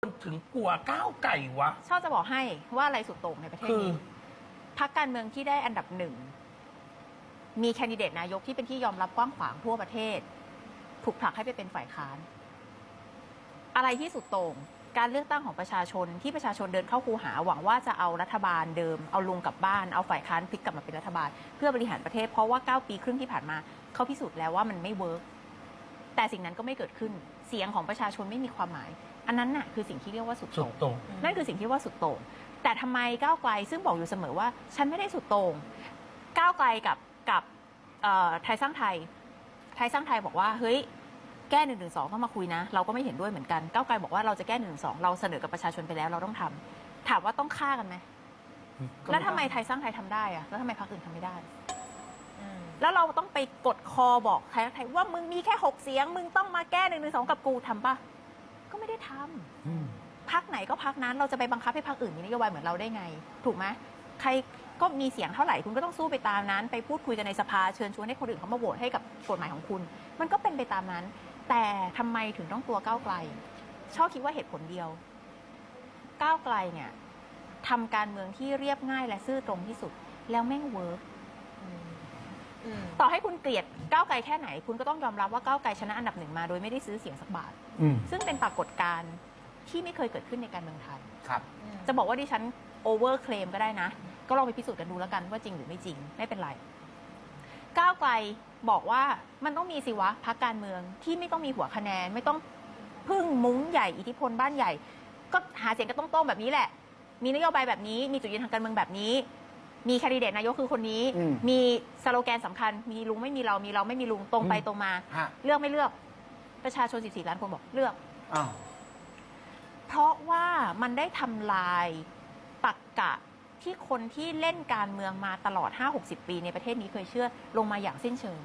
คนถึงกลัวก้าวไก่วะ ชอบจะบอกให้ว่าอะไรสุดโต่งในประเทศคือ นี้พักการเมืองที่ได้อันดับหนึ่ง มีแคนดิเดตนายกที่เป็นที่ยอมรับกว้างขวางทั่วประเทศ ถูกผลักให้ไปเป็นฝ่ายค้าน อะไรที่สุดโต่งการเลือกตั้งของประชาชนที่ประชาชนเดินเข้าคูหาหวังว่าจะเอารัฐบาลเดิม เอาลุงกลับบ้านเอาฝ่ายค้านพลิกกลับมาเป็นรัฐบาล เพื่อบริหารประเทศเพราะว่า 9 ปีครึ่งที่ผ่านมาเขาพิสูจน์แล้วว่ามันไม่เวิร์กแต่สิ่งนั้นก็ไม่เกิดขึ้น เสียงของประชาชนไม่มีความหมาย อันนั้นน่ะคือสิ่งที่เรียกว่าสุดสุโต่ดงโต่ง นั่นคือสิ่งที่ว่าสุดโต่ง แต่ทำไมก้าวไกลซึ่งบอกอยู่เสมอว่า ฉันไม่ได้สุดโต่ง ก้าวไกลกับกับเอ่อไทยสร้างไทย ไทยสร้างไทยบอกว่าเฮ้ยแก้หนึ่งหนึ่งสองต้องมาคุยนะ เราก็ไม่เห็นด้วยเหมือนกันก้าวไกลบอกว่าเราจะแก้หนึ่งหนึ่งสองเราเสนอกับประชาชนไปแล้วเราต้องทำถามว่าต้องฆ่ากันไหมแล้วทำไมไทยสร้างไทยทำได้อะแล้วทำไมพรรคอื่นทำไม่ได้แล้วเราต้องไปกดคอบอกไทยรักไทยว่ามึงมีแค่หกเสียง มึงต้องมาแก้หนึ่งหนึ่งสองกับกูทำปะ ก็ไม่ได้ทำอืมพักไหนก็พักนั้นเราจะไปบังคับให้พักอื่นมีนโยบายเหมือนเราได้ไง ถูกไหมใครก็มีเสียงเท่าไหร่คุณก็ต้องสู้ไปตามนั้น ไปพูดคุยกันในสภาเชิญชวนให้คนอื่นเขามาโหวตให้กับกฎหมายของคุณ มันก็เป็นไปตามนั้น แต่ทำไมถึงต้องตัวก้าวไกล ชอบคิดว่าเหตุผลเดียว ก้าวไกลเนี่ยทำการเมืองที่เรียบง่ายและซื่อตรงที่สุด แล้วแม่งเวิร์ก ต่อให้คุณเกลียดก้าวไกลแค่ไหน คุณก็ต้องยอมรับว่าก้าวไกลชนะอันดับหนึ่งมาโดยไม่ได้ซื้อเสียงสักบาท อืมซึ่งเป็นปรากฏการณ์ที่ไม่เคยเกิดขึ้นในการเมืองไทย ครับ จะบอกว่าดิฉันโอเวอร์เคลมก็ได้นะ ก็ลองไปพิสูจน์กันดูแล้วกันว่าจริงหรือไม่จริง ไม่เป็นไร ก้าวไกลบอกว่ามันต้องมีสิวะพักการเมืองที่ไม่ต้องมีหัวคะแนน ไม่ต้องพึ่งมุ้งใหญ่อิทธิพลบ้านใหญ่ ก็หาเสียงกันต้องๆแบบนี้แหละ มีนโยบายแบบนี้มีจุดยืนทางการเมืองแบบนี้ มีแคนดิเดตนายกคือคนนี้ อืมมีสโลแกนสำคัญ มีลุงไม่มีเรา มีเราไม่มีลุงตรงไปอืมตรงมา ฮะ เลือกไม่เลือกประชาชน 14 ล้านคนบอกเลือก อ้าว เพราะว่ามันได้ทำลายตักกะที่คนที่เล่นการเมืองมาตลอด 5-60 ปีในประเทศนี้เคยเชื่อลงมาอย่างสิ้นเชิง